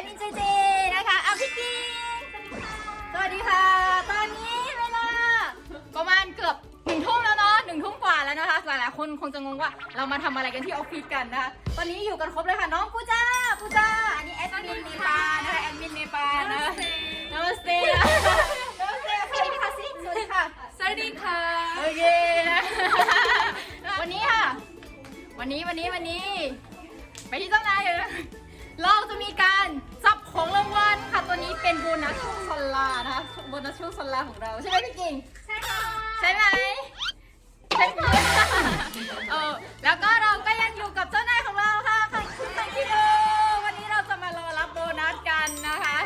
ดมินเจเจนะคะเอาพี่กิ๊สวัสดีค่ะ ตอนนี้เวลาประมาณเกือบหนึ่งทุ่มแล้วเนาะหนึ่งทุ่มกว่าแล้วนะคะ หลายๆคนคงจะงงว่าเรามาทำอะไรกันที่ออฟฟิศกันนะคะ ตอนนี้อยู่กันครบเลยค่ะน้องปูจ้าปูจ้า อันนี้แอดมินเนปาลนะคะแอดมินเนปาลนะนมัสเตนะนมัสเตค่ะพี่คาซิสวัสดีค่ะ สวัสดีค่ะ โอเควันนี้ค่ะ วันนี้วันนี้วันนี้ ไปที่เจ้านายเลยนะ เราจะมีการจับของรางวัลค่ะ ตัวนี้เป็นโบนัสช่วงซอนลานะคะโบนัสช่วงซอนลาของเราใช่ไหมพี่กิ่งใช่ค่ะใช่ไหมใช่ไหมเออแล้วก็เราก็ยังอยู่กับเจ้านายของเราค่ะค่ะคุณสังคิโดวันนี้เราจะมารอรับโบนัสกันนะคะ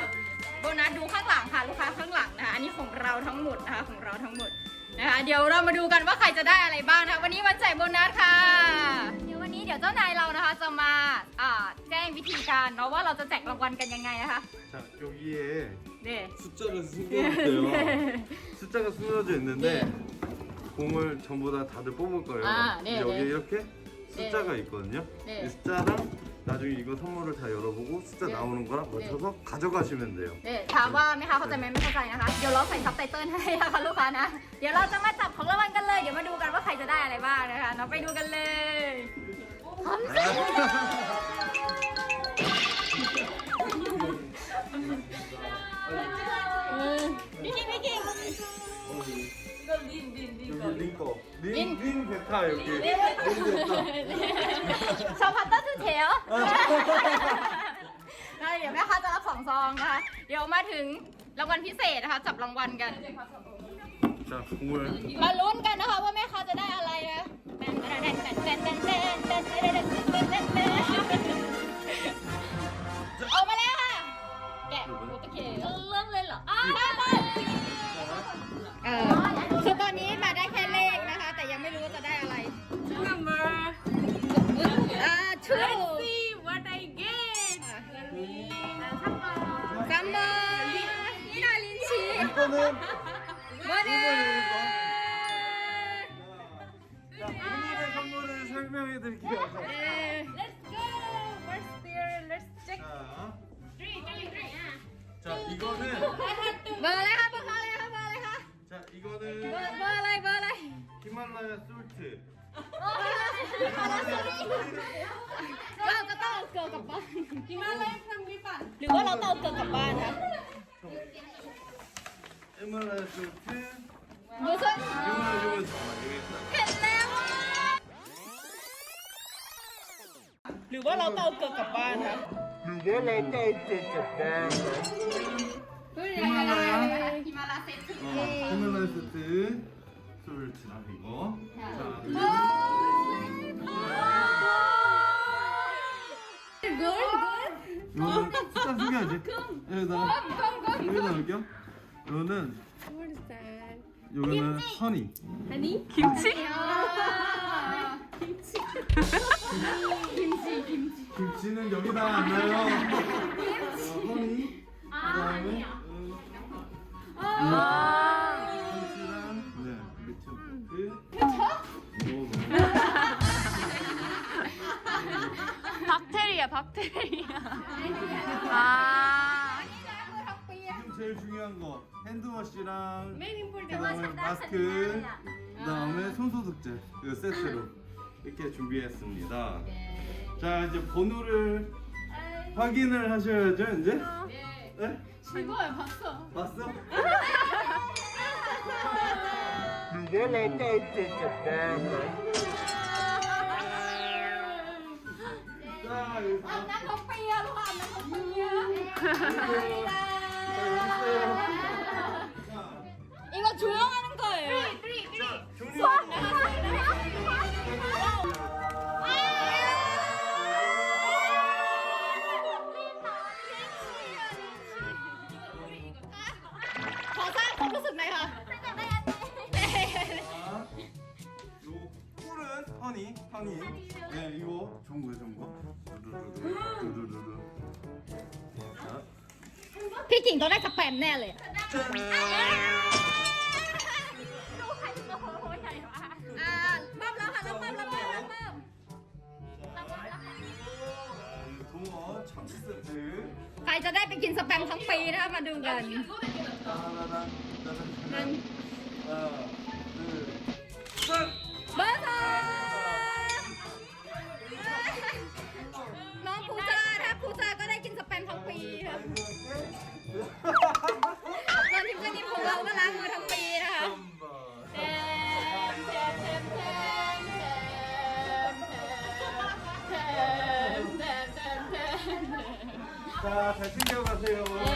โบนัสดูข้างหลังค่ะลูกค้าข้างหลังนะคะอันนี้ของเราทั้งหมดนะคะของเราทั้งหมดนะคะเดี๋ยวเรามาดูกันว่าใครจะได้อะไรบ้างนะคะวันนี้วันแจกโบนัสค่ะ ธีการเนาะว่าเราจะแจกรางวัลกันยังไงนะคะ 자 여기에 เนี่ย 숫자가 숨겨있어요. 숫자가 숨겨져 있는데 공을 전부 다 다들 뽑을 거예요. 아, 네, 여기 네. 이렇게 숫자가 있거든요. 네. 이 숫자랑 나중에 이거 선물을 다 열어보고 숫자 네. 나오는 거랑 맞춰서 가져가시면 돼요. เนี่ยถามว่าไหมคะเข้าใจไหมไม่เข้าใจนะคะ เดี๋ยวเราใส่ซับไตเติลให้นะคะลูกค้านะ เดี๋ยวเราจะมาจับของรางวัลกันเลย เดี๋ยวมาดูกันว่าใครจะได้อะไรบ้างนะคะเราไปดูกันเลยพร้อมสิเ 링, 링 베타 여기. 링 베타. ชอบพัตเตอร์ทูเทลได้เดี๋ยวแม่ค้าจะรับสองซองนะคะ เดี๋ยวมาถึงรางวัลพิเศษนะคะ จับรางวัลกัน 자 공을 มาลุ้นกันนะคะว่าแม่ค้าจะได้อะไรนะออกมาแล้วค่ะ แกะโอเคเริ่มเลยเหรออ้าวเออคือตอนนี้มาได้แค่ Let's see what I get. 잠깐. 이날린 씨. 이거는 뭐는? 자, 오늘의 선물을 설명해 드릴게요. 네. Let's go. First there. 자. 이거는 자, 이거는 뭐래 솔트. เราจะต้องเอาเกลือกลับบ้าน กินมาเลยทำดีป่ะ หรือว่าเราต้องเอาเกลือกลับบ้านคะ 히말라야 솔트. ดูซึ่ง 이거는 이거는 잠깐만 여기 있다. เห็นแล้วอะหรือว่าเราต้องเอาเกลือกลับบ้านคะ 누가 나한테 어쩔까? ฮิมาลายฮิมาลาเซ็ตถึง 어, 히말라야 솔트. 솔트랑 이거. 자, 아, 사람 숨겨야지. 여기다가. 예, 여기다 넣을게요. 이거는 스물살 여기는 허니. 아니 김치? 아, 김치 김치 김치 김치는 여기다가 안 넣어요. 김치 박테리아 박테리아 아 지금 제일 중요한 거 핸드워시랑 그다음에 마스크, 그다음에 손소독제 그 세트로 이렇게 준비했습니다. 자 이제 번호를 확인을 하셔야죠 이제. 네? 이거야 봤어 봤어? 누가 나한테 어쩔까? อาบน้ำเขาเปียลูกอาบน้ำเขาเปีย 꿀은 허니, 허니. 네, 이거 좋은 거예요, 좋은 거. 두두두두, 두두두두. 자, พี่กิ่งต้องได้สแปมแน่เลยอะ 짠. อ่าปั๊บแล้วค่ะแล้วปั๊บแล้วปั๊บแล้วปั๊บ 동어 참치 세트. ใครจะได้ไปกินสแปมทั้งปีนะคะมาดูกัน 따라라란, หนึ่ง 따라란. 하나, 둘, 셋. เบอร์สอง 자, 잘 챙겨가세요. 예.